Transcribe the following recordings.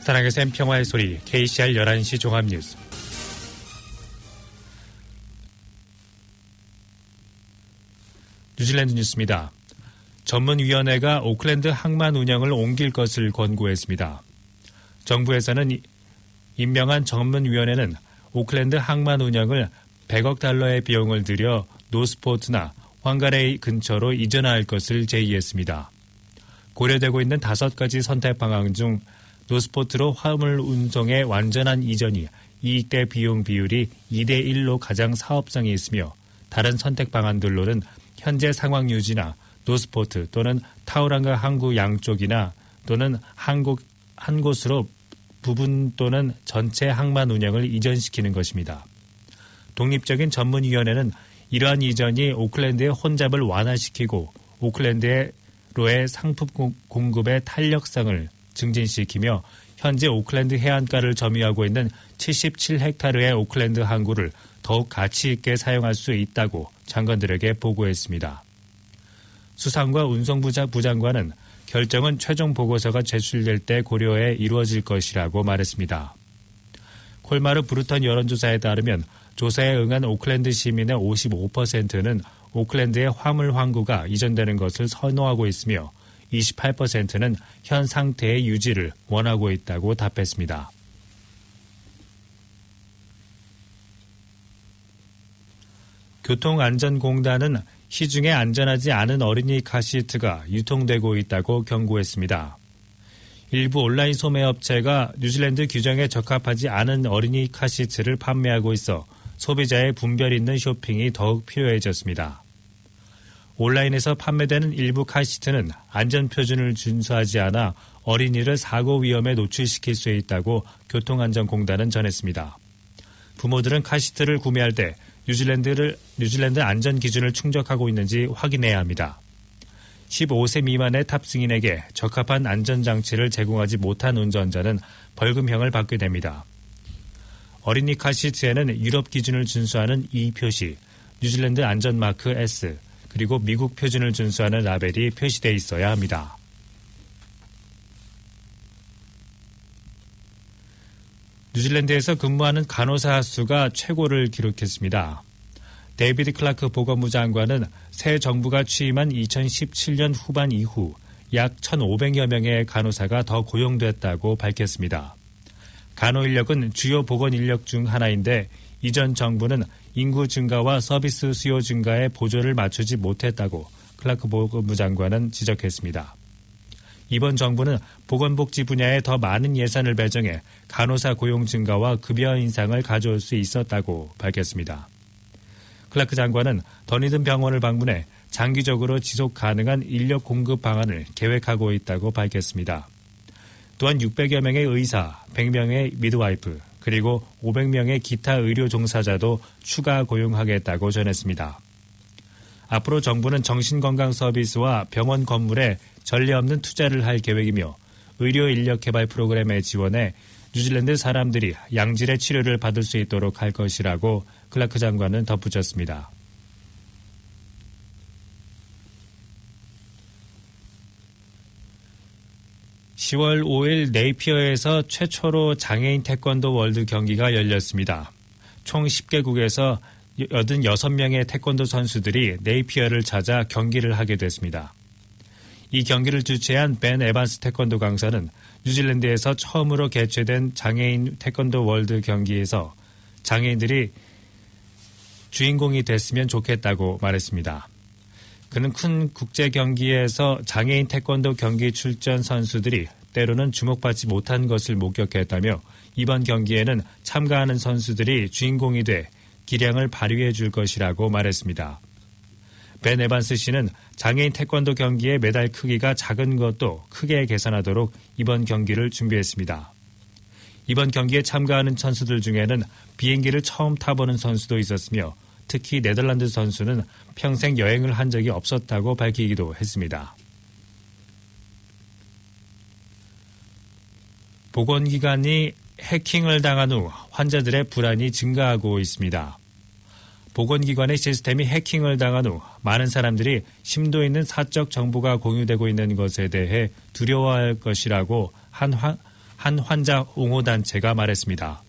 사랑의 샘 평화의 소리 KCR 11시 종합뉴스 뉴질랜드 뉴스입니다. 전문위원회가 오클랜드 항만 운영을 옮길 것을 권고했습니다. 정부에서는 임명한 전문위원회는 오클랜드 항만 운영을 100억 달러의 비용을 들여 노스포트나 황가레이 근처로 이전할 것을 제의했습니다. 고려되고 있는 다섯 가지 선택 방안 중 노스포트로 화물 운송의 완전한 이전이 이익대 비용 비율이 2대 1로 가장 사업성이 있으며 다른 선택 방안들로는 현재 상황 유지나 노스포트 또는 타우랑과 항구 양쪽이나 또는 한국 한 곳으로 부분 또는 전체 항만 운영을 이전시키는 것입니다. 독립적인 전문위원회는 이러한 이전이 오클랜드의 혼잡을 완화시키고 오클랜드로의 상품 공급의 탄력성을 증진시키며 현재 오클랜드 해안가를 점유하고 있는 77헥타르의 오클랜드 항구를 더욱 가치 있게 사용할 수 있다고 장관들에게 보고했습니다. 수상과 운송부 부장관은 결정은 최종 보고서가 제출될 때 고려해 이루어질 것이라고 말했습니다. 콜마르 브루턴 여론조사에 따르면 조사에 응한 오클랜드 시민의 55%는 오클랜드의 화물 항구가 이전되는 것을 선호하고 있으며 28%는 현 상태의 유지를 원하고 있다고 답했습니다. 교통안전공단은 시중에 안전하지 않은 어린이 카시트가 유통되고 있다고 경고했습니다. 일부 온라인 소매업체가 뉴질랜드 규정에 적합하지 않은 어린이 카시트를 판매하고 있어 소비자의 분별 있는 쇼핑이 더욱 필요해졌습니다. 온라인에서 판매되는 일부 카시트는 안전표준을 준수하지 않아 어린이를 사고 위험에 노출시킬 수 있다고 교통안전공단은 전했습니다. 부모들은 카시트를 구매할 때 뉴질랜드를 뉴질랜드 안전 기준을 충족하고 있는지 확인해야 합니다. 15세 미만의 탑승인에게 적합한 안전장치를 제공하지 못한 운전자는 벌금형을 받게 됩니다. 어린이 카시트에는 유럽 기준을 준수하는 E 표시, 뉴질랜드 안전마크 S, 그리고 미국 표준을 준수하는 라벨이 표시되어 있어야 합니다. 뉴질랜드에서 근무하는 간호사 수가 최고를 기록했습니다. 데이비드 클라크 보건부 장관은 새 정부가 취임한 2017년 후반 이후 약 1,500여 명의 간호사가 더 고용됐다고 밝혔습니다. 간호 인력은 주요 보건 인력 중 하나인데 이전 정부는 인구 증가와 서비스 수요 증가에 보조를 맞추지 못했다고 클라크 보건부 장관은 지적했습니다. 이번 정부는 보건복지 분야에 더 많은 예산을 배정해 간호사 고용 증가와 급여 인상을 가져올 수 있었다고 밝혔습니다. 클라크 장관은 더니든 병원을 방문해 장기적으로 지속 가능한 인력 공급 방안을 계획하고 있다고 밝혔습니다. 또한 600여 명의 의사, 100명의 미드와이프, 그리고 500명의 기타 의료 종사자도 추가 고용하겠다고 전했습니다. 앞으로 정부는 정신건강 서비스와 병원 건물에 전례 없는 투자를 할 계획이며 의료 인력 개발 프로그램에 지원해 뉴질랜드 사람들이 양질의 치료를 받을 수 있도록 할 것이라고 클라크 장관은 덧붙였습니다. (10월 5일) 네이피어에서 최초로 장애인 태권도 월드 경기가 열렸습니다. 총 10개국에서 86명의 태권도 선수들이 네이피어를 찾아 경기를 하게 됐습니다. 이 경기를 주최한 벤 에반스 태권도 강사는 뉴질랜드에서 처음으로 개최된 장애인 태권도 월드 경기에서 장애인들이 주인공이 됐으면 좋겠다고 말했습니다. 그는 큰 국제 경기에서 장애인 태권도 경기 출전 선수들이 때로는 주목받지 못한 것을 목격했다며 이번 경기에는 참가하는 선수들이 주인공이 돼 기량을 발휘해 줄 것이라고 말했습니다. 벤 에반스 씨는 장애인 태권도 경기의 메달 크기가 작은 것도 크게 계산하도록 이번 경기를 준비했습니다. 이번 경기에 참가하는 선수들 중에는 비행기를 처음 타보는 선수도 있었으며 특히 네덜란드 선수는 평생 여행을 한 적이 없었다고 밝히기도 했습니다. 보건기관이 해킹을 당한 후 환자들의 불안이 증가하고 있습니다. 보건기관의 시스템이 해킹을 당한 후 많은 사람들이 심도 있는 사적 정보가 공유되고 있는 것에 대해 두려워할 것이라고 한, 한 환자 옹호단체가 말했습니다.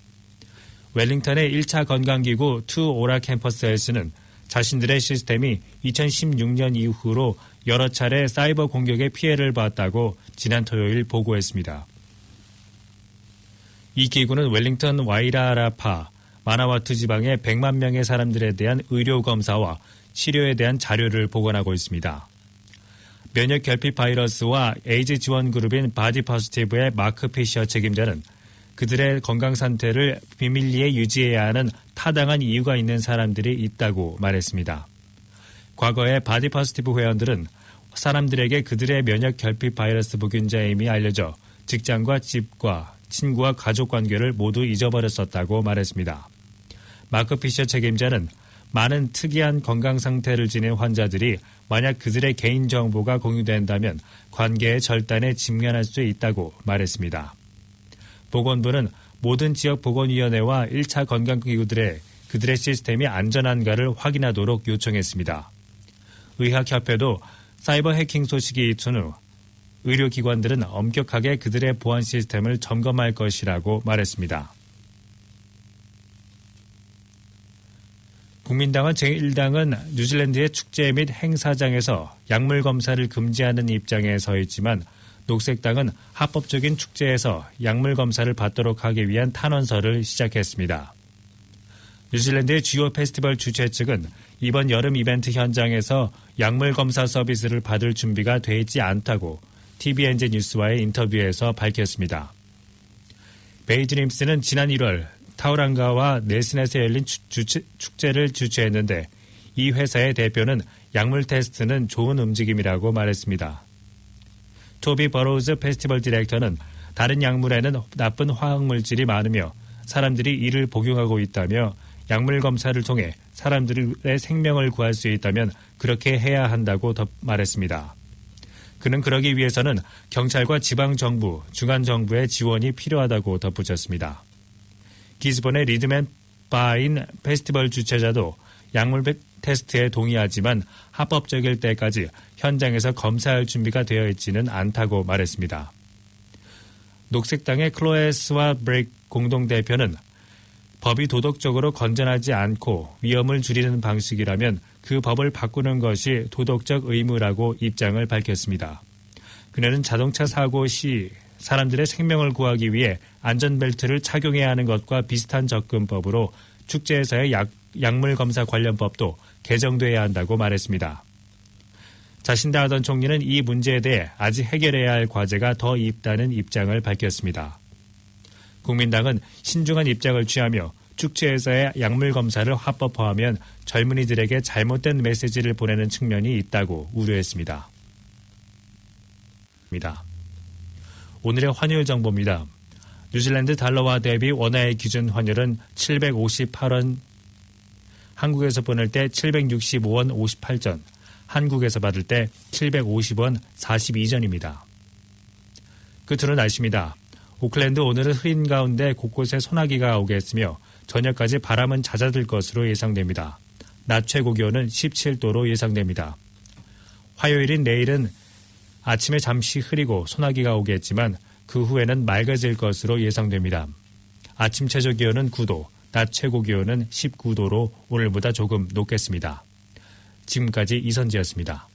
웰링턴의 1차 건강기구 투 오라 캠퍼스에서는 자신들의 시스템이 2016년 이후로 여러 차례 사이버 공격의 피해를 봤다고 지난 토요일 보고했습니다. 이 기구는 웰링턴 와이라라파 마나와투 지방의 100만 명의 사람들에 대한 의료 검사와 치료에 대한 자료를 보관하고 있습니다. 면역 결핍 바이러스와 에이즈 지원 그룹인 바디 퍼스티브의 마크 피셔 책임자는 그들의 건강 상태를 비밀리에 유지해야 하는 타당한 이유가 있는 사람들이 있다고 말했습니다. 과거에 바디 퍼스티브 회원들은 사람들에게 그들의 면역 결핍 바이러스 부균자임이 알려져 직장과 집과 친구와 가족 관계를 모두 잊어버렸었다고 말했습니다. 마크 피셔 책임자는 많은 특이한 건강 상태를 지닌 환자들이 만약 그들의 개인 정보가 공유된다면 관계의 절단에 직면할 수 있다고 말했습니다. 보건부는 모든 지역 보건위원회와 1차 건강기구들의 그들의 시스템이 안전한가를 확인하도록 요청했습니다. 의학협회도 사이버 해킹 소식이 있은 후 의료기관들은 엄격하게 그들의 보안 시스템을 점검할 것이라고 말했습니다. 국민당은 제1당은 뉴질랜드의 축제 및 행사장에서 약물 검사를 금지하는 입장에 서 있지만 녹색당은 합법적인 축제에서 약물 검사를 받도록 하기 위한 탄원서를 시작했습니다. 뉴질랜드의 주요 페스티벌 주최 측은 이번 여름 이벤트 현장에서 약물 검사 서비스를 받을 준비가 되어 있지 않다고 TVNZ 뉴스와의 인터뷰에서 밝혔습니다. 베이드림스는 지난 1월 타우랑가와 네스넷에 열린 주체, 축제를 주최했는데 이 회사의 대표는 약물 테스트는 좋은 움직임이라고 말했습니다. 토비 버로우즈 페스티벌 디렉터는 다른 약물에는 나쁜 화학물질이 많으며 사람들이 이를 복용하고 있다며 약물 검사를 통해 사람들의 생명을 구할 수 있다면 그렇게 해야 한다고 더 말했습니다. 그는 그러기 위해서는 경찰과 지방정부, 중앙정부의 지원이 필요하다고 덧붙였습니다. 기즈본의 리드맨 바인 페스티벌 주최자도 약물 테스트에 동의하지만 합법적일 때까지 현장에서 검사할 준비가 되어 있지는 않다고 말했습니다. 녹색당의 클로에스와 브레이크 공동대표는 법이 도덕적으로 건전하지 않고 위험을 줄이는 방식이라면 그 법을 바꾸는 것이 도덕적 의무라고 입장을 밝혔습니다. 그녀는 자동차 사고 시 사람들의 생명을 구하기 위해 안전벨트를 착용해야 하는 것과 비슷한 접근법으로 축제에서의 약, 약물 검사 관련법도 개정돼야 한다고 말했습니다. 자신다 하던 총리는 이 문제에 대해 아직 해결해야 할 과제가 더 있다는 입장을 밝혔습니다. 국민당은 신중한 입장을 취하며 축제에서의 약물 검사를 합법화하면 젊은이들에게 잘못된 메시지를 보내는 측면이 있다고 우려했습니다. 오늘의 환율 정보입니다. 뉴질랜드 달러와 대비 원화의 기준 환율은 758원, 한국에서 보낼 때 765원 58전, 한국에서 받을 때 750원 42전입니다. 끝으로 날씨입니다. 오클랜드 오늘은 흐린 가운데 곳곳에 소나기가 오겠으며 저녁까지 바람은 잦아들 것으로 예상됩니다. 낮 최고 기온은 17도로 예상됩니다. 화요일인 내일은 아침에 잠시 흐리고 소나기가 오겠지만 그 후에는 맑아질 것으로 예상됩니다. 아침 최저 기온은 9도, 낮 최고 기온은 19도로 오늘보다 조금 높겠습니다. 지금까지 이선지였습니다.